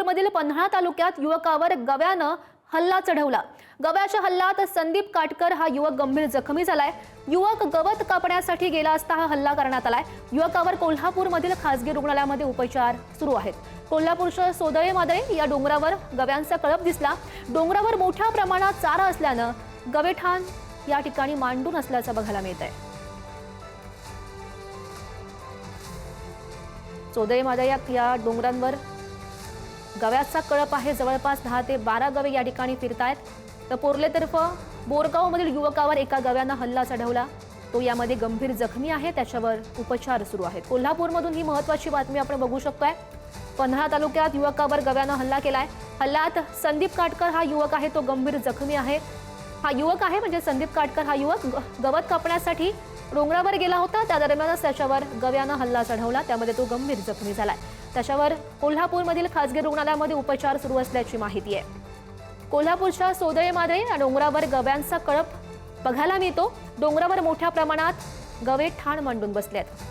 सोलापूरमधील पन्हाळा तालुक्यात युवकावर गव्यानं हल्ला चढवला. गव्याच्या हल्ल्यात संदीप काटकर हा युवक गंभीर जखमी झालाय. युवक गवत कापण्यासाठी गेला असता हा हल्ला करण्यात आलाय. युवकावर कोल्हापूरमधील खासगी रुग्णालयामध्ये उपचार सुरू आहेत. कोल्हापूरच्या सोदळे मादळे या डोंगरावर गव्यांचा कळप दिसला. डोंगरावर मोठ्या प्रमाणात चारा असल्यानं गवेठाण या ठिकाणी मांडून असल्याचं बघायला मिळत आहे सोदळे मादळे या डोंगरांवर गव्याचा कळप आहे. जवळपास दहा ते बारा गवे या ठिकाणी फिरतायत. तर पोर्लेतर्फ बोरगावमधील युवकावर एका गव्यानं हल्ला चढवला. तो यामध्ये गंभीर जखमी आहे. त्याच्यावर उपचार सुरू आहेत. कोल्हापूरमधून ही महत्वाची बातमी आपण बघू शकतोय. पन्हाळा तालुक्यात युवकावर गव्यानं हल्ला केलाय. हल्ल्यात संदीप काटकर हा युवक आहे. तो गंभीर जखमी आहे. हा युवक आहे म्हणजे संदीप काटकर हा युवक गवत कापण्यासाठी डोंगरावर गेला होता. त्या दरम्यानच त्याच्यावर गव्यानं हल्ला चढवला. त्यामध्ये तो गंभीर जखमी झालाय. त्याच्यावर कोल्हापूरमधील खासगी रुग्णालयामध्ये उपचार सुरू असल्याची माहिती आहे. कोल्हापूरच्या सोदळेमध्ये या डोंगरावर गव्यांचा कळप बघायला मिळतो. डोंगरावर मोठ्या प्रमाणात गवे ठाण मांडून बसले आहेत